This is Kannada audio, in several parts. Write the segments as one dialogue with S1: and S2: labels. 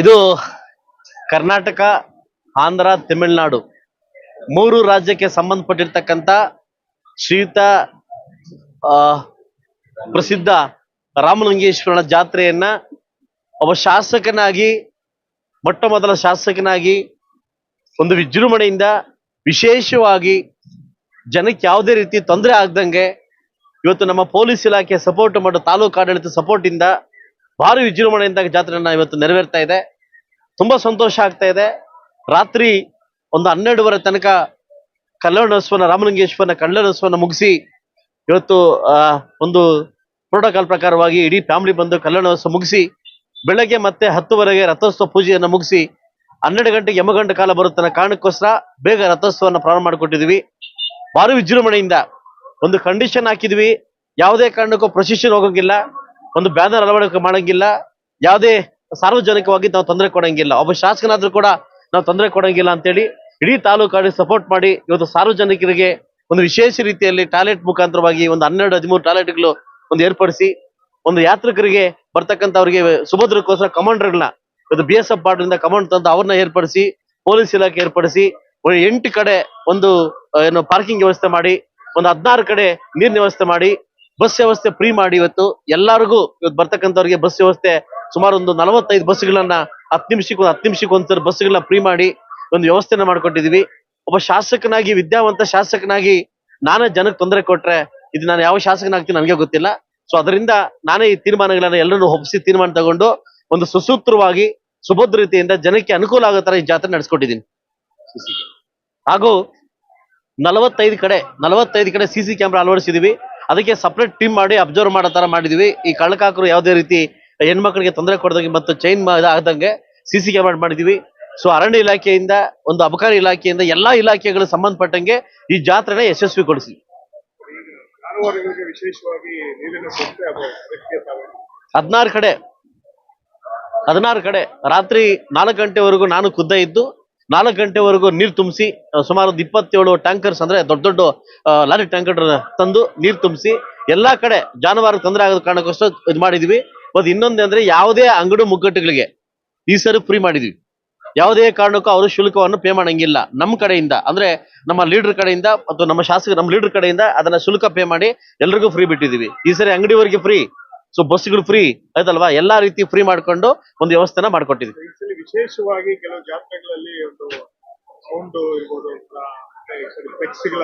S1: ಇದು ಕರ್ನಾಟಕ, ಆಂಧ್ರ, ತಮಿಳುನಾಡು ಮೂರು ರಾಜ್ಯಕ್ಕೆ ಸಂಬಂಧಪಟ್ಟಿರ್ತಕ್ಕಂಥ ಶ್ರೀಯುತ ಪ್ರಸಿದ್ಧ ರಾಮಲಿಂಗೇಶ್ವರನ ಜಾತ್ರೆಯನ್ನ ಒಬ್ಬ ಶಾಸಕನಾಗಿ ಮೊಟ್ಟ ಮೊದಲ ಶಾಸಕನಾಗಿ, ಒಂದು ವಿಜೃಂಭಣೆಯಿಂದ ವಿಶೇಷವಾಗಿ ಜನಕ್ಕೆ ಯಾವುದೇ ರೀತಿ ತೊಂದರೆ ಆಗ್ದಂಗೆ ಇವತ್ತು ನಮ್ಮ ಪೊಲೀಸ್ ಇಲಾಖೆ ಸಪೋರ್ಟ್ ಮಾಡೋ ತಾಲೂಕು ಆಡಳಿತ ಸಪೋರ್ಟ್ ಇಂದ ಭಾರಿ ವಿಜೃಂಭಣೆಯಿಂದ ಜಾತ್ರೆಯನ್ನ ಇವತ್ತು ನೆರವೇರ್ತಾ ಇದೆ. ತುಂಬಾ ಸಂತೋಷ ಆಗ್ತಾ ಇದೆ. ರಾತ್ರಿ ಒಂದು ಹನ್ನೆರಡುವರೆ ತನಕ ಕಲ್ಯಾಣೋತ್ಸವನ ರಾಮಲಿಂಗೇಶ್ವರನ ಕಲ್ಯಾಣೋತ್ಸವನ ಮುಗಿಸಿ ಇವತ್ತು ಒಂದು ಪ್ರೋಟೋಕಾಲ್ ಪ್ರಕಾರವಾಗಿ ಇಡೀ ಫ್ಯಾಮಿಲಿ ಬಂದು ಕಲ್ಯಾಣೋತ್ಸವ ಮುಗಿಸಿ, ಬೆಳಗ್ಗೆ ಮತ್ತೆ ಹತ್ತುವರೆಗೆ ರಥೋತ್ಸವ ಪೂಜೆಯನ್ನು ಮುಗಿಸಿ, ಹನ್ನೆರಡು ಗಂಟೆಗೆ ಯಮಗಂಟ ಕಾಲ ಬರುತ್ತನ್ನ ಕಾರಣಕ್ಕೋಸ್ಕರ ಬೇಗ ರಥೋತ್ಸವನ ಪ್ರಾರಂಭ ಮಾಡಿಕೊಟ್ಟಿದ್ವಿ. ಭಾರಿ ವಿಜೃಂಭಣೆಯಿಂದ ಒಂದು ಕಂಡೀಷನ್ ಹಾಕಿದ್ವಿ. ಯಾವುದೇ ಕಾರಣಕ್ಕೂ ಪ್ರೊಸೆಷನ್ ಹೋಗಂಗಿಲ್ಲ. ಒಂದು ಬ್ಯಾನರ್ ಅಳವಡಿಕೆ ಮಾಡಂಗಿಲ್ಲ. ಯಾವುದೇ ಸಾರ್ವಜನಿಕವಾಗಿ ನಾವು ತೊಂದರೆ ಕೊಡಂಗಿಲ್ಲ. ಒಬ್ಬ ಶಾಸಕನಾದ್ರೂ ಕೂಡ ನಾವು ತೊಂದರೆ ಕೊಡಂಗಿಲ್ಲ ಅಂತೇಳಿ ಇಡೀ ತಾಲೂಕಾಡಿ ಸಪೋರ್ಟ್ ಮಾಡಿ ಇವತ್ತು ಸಾರ್ವಜನಿಕರಿಗೆ ಒಂದು ವಿಶೇಷ ರೀತಿಯಲ್ಲಿ ಟಾಯ್ಲೆಟ್ ಮುಖಾಂತರವಾಗಿ ಒಂದು ಹನ್ನೆರಡು, ಹದಿಮೂರು ಟಾಯ್ಲೆಟ್ಗಳು ಒಂದು ಏರ್ಪಡಿಸಿ ಒಂದು ಯಾತ್ರಿಕರಿಗೆ ಬರ್ತಕ್ಕಂಥವ್ರಿಗೆ ಸುಭದ್ರಕ್ಕೋಸ್ಕರ ಕಮಾಂಡರ್ಗಳನ್ನ ಇವತ್ತು ಬಿ ಎಸ್ ಎಫ್ ಬಾರ್ಡ್ರಿಂದ ಕಮಾಂಡ್ ತಂದು ಅವ್ರನ್ನ ಏರ್ಪಡಿಸಿ, ಪೊಲೀಸ್ ಇಲಾಖೆ ಏರ್ಪಡಿಸಿ ಎಂಟು ಕಡೆ ಒಂದು ಏನು ಪಾರ್ಕಿಂಗ್ ವ್ಯವಸ್ಥೆ ಮಾಡಿ, ಒಂದು ಹದಿನಾರು ಕಡೆ ನೀರಿನ ವ್ಯವಸ್ಥೆ ಮಾಡಿ ಬಸ್ ವ್ಯವಸ್ಥೆ ಫ್ರೀ ಮಾಡಿ ಇವತ್ತು. ಎಲ್ಲರಿಗೂ ಇವತ್ತು ಬರ್ತಕ್ಕಂಥವ್ರಿಗೆ ಬಸ್ ವ್ಯವಸ್ಥೆ ಸುಮಾರು ಒಂದು ನಲವತ್ತೈದು ಬಸ್ಗಳನ್ನ ಹತ್ತು ನಿಮಿಷಕ್ಕೆ ಒಂದು ಹತ್ತು ನಿಮಿಷಕ್ಕೆ ಒಂದ್ಸರಿ ಬಸ್ಗಳನ್ನ ಫ್ರೀ ಮಾಡಿ ಒಂದು ವ್ಯವಸ್ಥೆನ ಮಾಡ್ಕೊಟ್ಟಿದೀವಿ. ಒಬ್ಬ ಶಾಸಕನಾಗಿ, ವಿದ್ಯಾವಂತ ಶಾಸಕನಾಗಿ ನಾನೇ ಜನಕ್ಕೆ ತೊಂದರೆ ಕೊಟ್ರೆ ಇದು ನಾನು ಯಾವ ಶಾಸಕನಾಗ್ತೀನಿ ನನಗೆ ಗೊತ್ತಿಲ್ಲ. ಸೊ ಅದರಿಂದ ನಾನೇ ಈ ತೀರ್ಮಾನಗಳನ್ನ ಎಲ್ಲರನ್ನು ಒಪ್ಪಿಸಿ ತೀರ್ಮಾನ ತಗೊಂಡು ಒಂದು ಸುಸೂತ್ರವಾಗಿ, ಸುಭದ್ರ ರೀತಿಯಿಂದ ಜನಕ್ಕೆ ಅನುಕೂಲ ಆಗೋ ತರ ಈ ಜಾತ್ರೆ ನಡೆಸ್ಕೊಟ್ಟಿದ್ದೀನಿ ಹಾಗೂ ನಲವತ್ತೈದು ಕಡೆ ನಲವತ್ತೈದು ಕಡೆ ಸಿಸಿ ಕ್ಯಾಮ್ರಾ ಅಳವಡಿಸಿದೀವಿ. ಅದಕ್ಕೆ ಸಪ್ರೇಟ್ ಟೀಮ್ ಮಾಡಿ ಅಬ್ಸರ್ವ್ ಮಾಡೋ ತರ ಮಾಡಿದೀವಿ. ಈ ಕಳ್ಳಕಾಕರು ಯಾವುದೇ ರೀತಿ ಹೆಣ್ಮಕ್ಳಿಗೆ ತೊಂದರೆ ಕೊಡ್ದಂಗೆ ಮತ್ತು ಚೈನ್ ಆಗದಂಗೆ ಸಿ ಸಿ ಕ್ಯಾಮ್ರಾ ಮಾಡಿದೀವಿ. ಸೊ ಅರಣ್ಯ ಇಲಾಖೆಯಿಂದ ಒಂದು ಅಬಕಾರಿ ಇಲಾಖೆಯಿಂದ ಎಲ್ಲಾ ಇಲಾಖೆಗಳು ಸಂಬಂಧಪಟ್ಟಂಗೆ ಈ ಜಾತ್ರೆನ
S2: ಯಶಸ್ವಿ ಕೊಡಿಸಿ
S1: ಹದಿನಾರು ಕಡೆ ಹದಿನಾರು ಕಡೆ ರಾತ್ರಿ ನಾಲ್ಕು ಗಂಟೆವರೆಗೂ ನಾನು ಖುದ್ದ ಇದ್ದು ನಾಲ್ಕು ಗಂಟೆವರೆಗೂ ನೀರು ತುಂಬಿಸಿ ಸುಮಾರು ಒಂದು ಇಪ್ಪತ್ತೇಳು ಟ್ಯಾಂಕರ್ಸ್ ಅಂದ್ರೆ ದೊಡ್ಡ ದೊಡ್ಡ ಲಾರಿ ಟ್ಯಾಂಕರ್ ತಂದು ನೀರು ತುಂಬಿಸಿ, ಎಲ್ಲಾ ಕಡೆ ಜಾನುವಾರು ತೊಂದರೆ ಆಗೋದು ಕಾರಣಕ್ಕೋಸ್ಕರ ಇದು ಮಾಡಿದ್ವಿ. ಮತ್ತೆ ಇನ್ನೊಂದು ಅಂದ್ರೆ ಯಾವುದೇ ಅಂಗಡಿ ಮುಗ್ಗಟ್ಟುಗಳಿಗೆ ಈ ಸರಿ ಫ್ರೀ ಮಾಡಿದ್ವಿ. ಯಾವುದೇ ಕಾರಣಕ್ಕೂ ಅವರು ಶುಲ್ಕವನ್ನು ಪೇ ಮಾಡಂಗಿಲ್ಲ. ನಮ್ಮ ಕಡೆಯಿಂದ, ಅಂದ್ರೆ ನಮ್ಮ ಲೀಡರ್ ಕಡೆಯಿಂದ ಮತ್ತು ನಮ್ಮ ಶಾಸಕ, ನಮ್ಮ ಲೀಡರ್ ಕಡೆಯಿಂದ ಅದನ್ನ ಶುಲ್ಕ ಪೇ ಮಾಡಿ ಎಲ್ರಿಗೂ ಫ್ರೀ ಬಿಟ್ಟಿದೀವಿ. ಈ ಸರಿ ಅಂಗಡಿವರೆಗೆ ಫ್ರೀ ಸೊ ಬಸ್ಗಳು ಫ್ರೀ ಆಯ್ತಲ್ವಾ? ಎಲ್ಲಾ ರೀತಿ ಫ್ರೀ ಮಾಡ್ಕೊಂಡು ಒಂದು ವ್ಯವಸ್ಥೆನ ಮಾಡ್ಕೊಟ್ಟಿದ್ವಿ.
S2: ವಿಶೇಷವಾಗಿ ಕೆಲವು ಜಾತ್ರೆಗಳಲ್ಲಿ ಒಂದು ಸೌಂಡ್ ಇರ್ಬೋದು ಫ್ಲೆಕ್ಸ್ಗಳ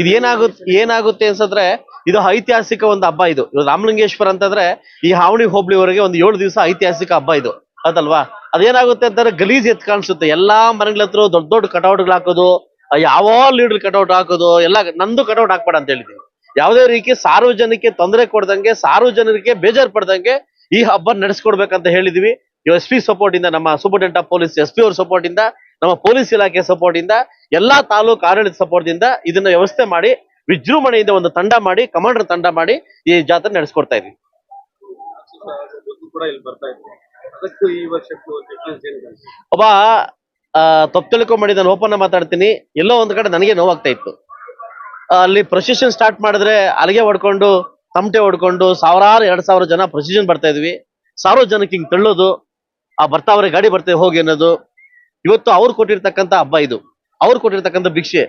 S1: ಇದು ಏನಾಗುತ್ತೆ ಏನಾಗುತ್ತೆ ಅನ್ಸದ್ರೆ ಇದು ಐತಿಹಾಸಿಕ ಒಂದು ಹಬ್ಬ ಇದು. ಇದು ರಾಮಲಿಂಗೇಶ್ವರ ಅಂತಂದ್ರೆ ಈ ಹಾವಣಿ ಹೋಬಳಿವರೆಗೆ ಒಂದು ಏಳು ದಿವಸ ಐತಿಹಾಸಿಕ ಹಬ್ಬ ಇದು. ಅದಲ್ವಾ? ಅದೇನಾಗುತ್ತೆ ಅಂತಂದ್ರೆ ಗಲೀಜ್ ಎತ್ ಕಾಣಿಸುತ್ತೆ. ಎಲ್ಲಾ ಮನೆಗಳ ಹತ್ರ ದೊಡ್ಡ ದೊಡ್ಡ ಕಟೌಟ್ಗಳು ಹಾಕೋದು ಯಾವ ಲೀಡರ್ ಕಟೌಟ್ ಹಾಕೋದು ಎಲ್ಲ ನಂದು ಕಟೌಟ್ ಹಾಕ್ಬೇಡ ಅಂತ ಹೇಳಿದೀವಿ ಯಾವುದೇ ರೀತಿ ಸಾರ್ವಜನಿಕ ತೊಂದರೆ ಕೊಡ್ದಂಗೆ ಸಾರ್ವಜನಿಕರಿಗೆ ಬೇಜಾರ್ ಪಡ್ದಂಗೆ ಈ ಹಬ್ಬ ನಡೆಸ್ಕೊಡ್ಬೇಕಂತ ಹೇಳಿದೀವಿ. ಎಸ್ ಪಿ ಸಪೋರ್ಟ್ ಇಂದ ನಮ್ಮ superintendent of police S P ಅವ್ರ ಸಪೋರ್ಟ್ ಇಂದ ನಮ್ಮ ಪೊಲೀಸ್ ಇಲಾಖೆ ಸಪೋರ್ಟ್ ಇಂದ ಎಲ್ಲಾ ತಾಲೂಕು ಆಡಳಿತ ಸಪೋರ್ಟ್ ಇಂದ ಇದನ್ನ ವ್ಯವಸ್ಥೆ ಮಾಡಿ ವಿಜೃಂಭಣೆಯಿಂದ ಒಂದು ತಂಡ ಮಾಡಿ ಕಮಾಂಡರ್ ತಂಡ ಮಾಡಿ ಈ ಜಾತ್ರೆ ನಡೆಸ್ಕೊಡ್ತಾ ಇದ್ವಿ. ಒಬ್ಬ ತಪ್ಪು ತಿಳ್ಕೊಂಬೇಡಿ ನಾನು ಓಪನ್ ಮಾತಾಡ್ತೀನಿ. ಎಲ್ಲೋ ಒಂದ್ ಕಡೆ ನನಗೆ ನೋವಾಗ್ತಾ ಇತ್ತು. ಅಲ್ಲಿ ಪ್ರೊಸೆಷನ್ ಸ್ಟಾರ್ಟ್ ಮಾಡಿದ್ರೆ ಅಲ್ಲಿಗೆ ಹೊಡ್ಕೊಂಡು ತಮಟೆ ಹೊಡ್ಕೊಂಡು ಸಾವಿರಾರು ಎರಡ್ ಸಾವಿರ ಜನ ಪ್ರೊಸಿಜನ್ ಬರ್ತಾ ಇದ್ವಿ. ಸಾವಿರ ಜನಕ್ಕೆ ಹಿಂಗ್ ತಳ್ಳೋದು, ಆ ಬರ್ತಾವ್ರೆ ಗಾಡಿ ಬರ್ತೇವೆ ಹೋಗಿ ಅನ್ನೋದು. ಇವತ್ತು ಅವ್ರು ಕೊಟ್ಟಿರ್ತಕ್ಕಂಥ ಹಬ್ಬ ಇದು. ಅವ್ರು ಕೊಟ್ಟಿರ್ತಕ್ಕಂಥ ಭಿಕ್ಷೆ.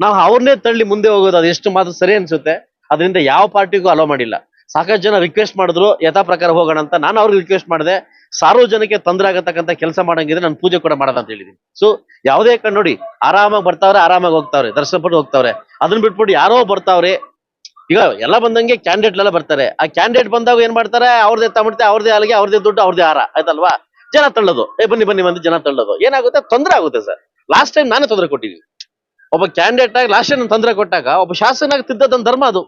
S1: ನಾವು ಅವ್ರನ್ನೇ ತಳ್ಳಿ ಮುಂದೆ ಹೋಗೋದು ಅದು ಎಷ್ಟು ಮಾತ್ರ ಸರಿ ಅನ್ಸುತ್ತೆ. ಅದರಿಂದ ಯಾವ ಪಾರ್ಟಿಗೂ ಅಲೋ ಮಾಡಿಲ್ಲ. ಸಾಕಷ್ಟು ಜನ ರಿಕ್ವೆಸ್ಟ್ ಮಾಡಿದ್ರು, ಯಥಾ ಪ್ರಕಾರ ಹೋಗೋಣ ಅಂತ ನಾನು ಅವ್ರಿಗೆ ರಿಕ್ವೆಸ್ಟ್ ಮಾಡಿದೆ. ಸಾರ್ವಜನಿಕ ತೊಂದರೆ ಆಗತಕ್ಕಂಥ ಕೆಲಸ ಮಾಡಂಗಿದ್ರೆ ನಾನು ಪೂಜೆ ಕೂಡ ಮಾಡೋದಂತ ಹೇಳಿದೀನಿ ಸೊ ಯಾವುದೇ ಕಣ್ಣು ನೋಡಿ, ಆರಾಮಾಗಿ ಬರ್ತಾವ್ರೆ, ಆರಾಮಾಗಿ ಹೋಗ್ತಾವ್ರೆ, ದರ್ಶನ ಪಟ್ಟು ಹೋಗ್ತಾವ್ರೆ. ಅದನ್ನ ಬಿಟ್ಬಿಟ್ಟು ಯಾರೋ ಬರ್ತಾವ್ರೆ ಈಗ ಎಲ್ಲ ಬಂದಂಗೆ ಕ್ಯಾಂಡಿಡೇಟ್ ಎಲ್ಲ ಬರ್ತಾರೆ. ಆ ಕ್ಯಾಂಡಿಡೇಟ್ ಬಂದಾಗ ಏನ್ ಮಾಡ್ತಾರೆ? ಅವ್ರದೇ ತಮಿಡ್ತೆ ಅವ್ರದೇ ಅಲ್ಲಿಗೆ ಅವ್ರದೇ ದುಡ್ಡು ಅವ್ರದೇ ಹಾರ ಆಯ್ತಲ್ವಾ? ಜನ ತಳ್ಳೋದು. ಏ, ಬನ್ನಿ ಬನ್ನಿ, ಬಂದು ಜನ ತಳ್ಳೋದು. ಏನಾಗುತ್ತೆ? ತೊಂದರೆ ಆಗುತ್ತೆ ಸರ್. ಲಾಸ್ಟ್ ಟೈಮ್ ನಾನೇ ತೊಂದರೆ ಕೊಟ್ಟಿದ್ದೀನಿ. ಒಬ್ಬ ಕ್ಯಾಂಡಿಡೇಟ್ ಆಗಿ ಲಾಸ್ಟ್ ಟೈಮ್ ತೊಂದರೆ ಕೊಟ್ಟಾಗ ಒಬ್ಬ ಶಾಸಕನಾಗಿ ತಿದ್ದದೊಂದು ಧರ್ಮ ಅದು.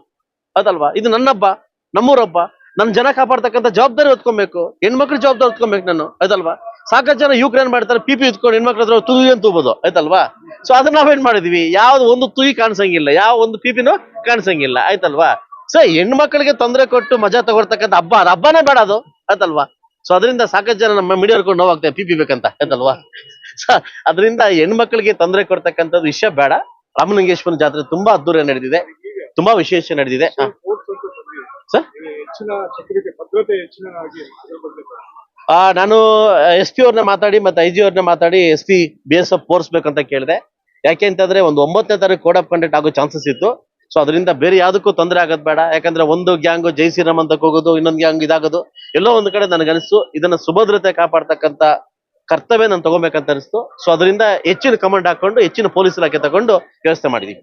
S1: ಅದಲ್ವಾ ಇದು ನನ್ನ ಹಬ್ಬ ನಮ್ಮೂರಬ್ಬ ನಮ್ ಜನ ಕಾಪಾಡ್ತಕ್ಕಂಥ ಜವಾಬ್ದಾರಿ ಹೊತ್ಕೊಬೇಕು, ಹೆಣ್ಮಕ್ಳು ಜವಾಬ್ದಾರಿ ಹೊತ್ಕೊಬೇಕು ನಾನು. ಆಯ್ತಲ್ವಾ? ಸಾಕಷ್ಟು ಜನ ಯುವಕರು ಏನ್ ಮಾಡ್ತಾರೆ? ಪಿ ಪಿ ಇತ್ಕೊಂಡು ಹೆಣ್ಮಕ್ಳ ಹತ್ರ ತುಗಿ ಅಂತ ತೂಬೋದು ಆಯ್ತಲ್ವಾ? ಸೊ ಅದನ್ನ ನಾವೇನ್ ಮಾಡಿದ್ವಿ? ಯಾವ್ದು ಒಂದು ತುಯಿ ಕಾಣಿಸಂಗಿಲ್ಲ. ಯಾವ ಒಂದು ಪಿಪಿನೂ ಕಾಣಿಸಂಗಿಲ್ಲ ಆಯ್ತಲ್ವಾ? ಸೊ ಹೆಣ್ಮಕ್ಳಿಗೆ ತೊಂದರೆ ಕೊಟ್ಟು ಮಜಾ ತಗೊಳ್ತಕ್ಕಂಥ ಹಬ್ಬ ಅದು ಹಬ್ಬನೇ ಬೇಡ ಅದು ಆಯ್ತಲ್ವಾ? ಸೊ ಅದರಿಂದ ಸಾಕಷ್ಟು ಜನ ನಮ್ಮ ಮೀಡಿಯಾ ಹಿಡ್ಕೊಂಡು ನೋವಾಗ್ತದೆ ಪಿ ಪಿ ಬೇಕಂತ ಆಯ್ತಲ್ವಾ? ಸೊ ಅದರಿಂದ ಹೆಣ್ಮಕ್ಳಿಗೆ ತೊಂದರೆ ಕೊಡ್ತಕ್ಕಂಥದ್ದು ವಿಷಯ ಬೇಡ. ರಾಮಲಿಂಗೇಶ್ವರ ಜಾತ್ರೆ ತುಂಬಾ ಅದ್ದೂರಿ ನಡೆದಿದೆ ತುಂಬಾ ವಿಶೇಷ ನಡೆದಿದೆ.
S2: ಫೋರ್ಸ್
S1: ನಾನು ಎಸ್ ಪಿ ಅವ್ರನ್ನ ಮಾತಾಡಿ ಮತ್ತೆ ಐ ಜಿ ಅವ್ರನ್ನ ಮಾತಾಡಿ S P B S F ಬೇಕಂತ ಕೇಳಿದೆ. ಯಾಕೆ ಅಂತಂದ್ರೆ ಒಂದು ಒಂಬತ್ತನೇ ತಾರೀಕು ಕೋಡ್ ಆಫ್ ಕಂಡಕ್ಟ್ ಆಗೋ ಚಾನ್ಸಸ್ ಇತ್ತು. ಸೊ ಅದರಿಂದ ಬೇರೆ ಯಾವುದಕ್ಕೂ ತೊಂದರೆ ಆಗೋದು ಬೇಡ. ಯಾಕಂದ್ರೆ ಒಂದು ಗ್ಯಾಂಗ್ ಜೈ ಶ್ರೀರಾಮ್ ಅಂತ ಹೋಗೋದು ಇನ್ನೊಂದು ಗ್ಯಾಂಗ್ ಇದಾಗೋದು, ಎಲ್ಲೋ ಒಂದು ಕಡೆ ನನಗನಿಸ್ತು ಇದನ್ನ ಸುಭದ್ರತೆ ಕಾಪಾಡ್ತಕ್ಕಂತ ಕರ್ತವ್ಯ ನಾನು ತಗೋಬೇಕಂತ ಅನಿಸ್ತು. ಸೊ ಅದರಿಂದ ಹೆಚ್ಚಿನ ಕಮಾಂಡ್ ಹಾಕೊಂಡು, ಹೆಚ್ಚಿನ ಪೊಲೀಸ್ ಇಲಾಖೆ ತಗೊಂಡು ವ್ಯವಸ್ಥೆ ಮಾಡಿದೀವಿ.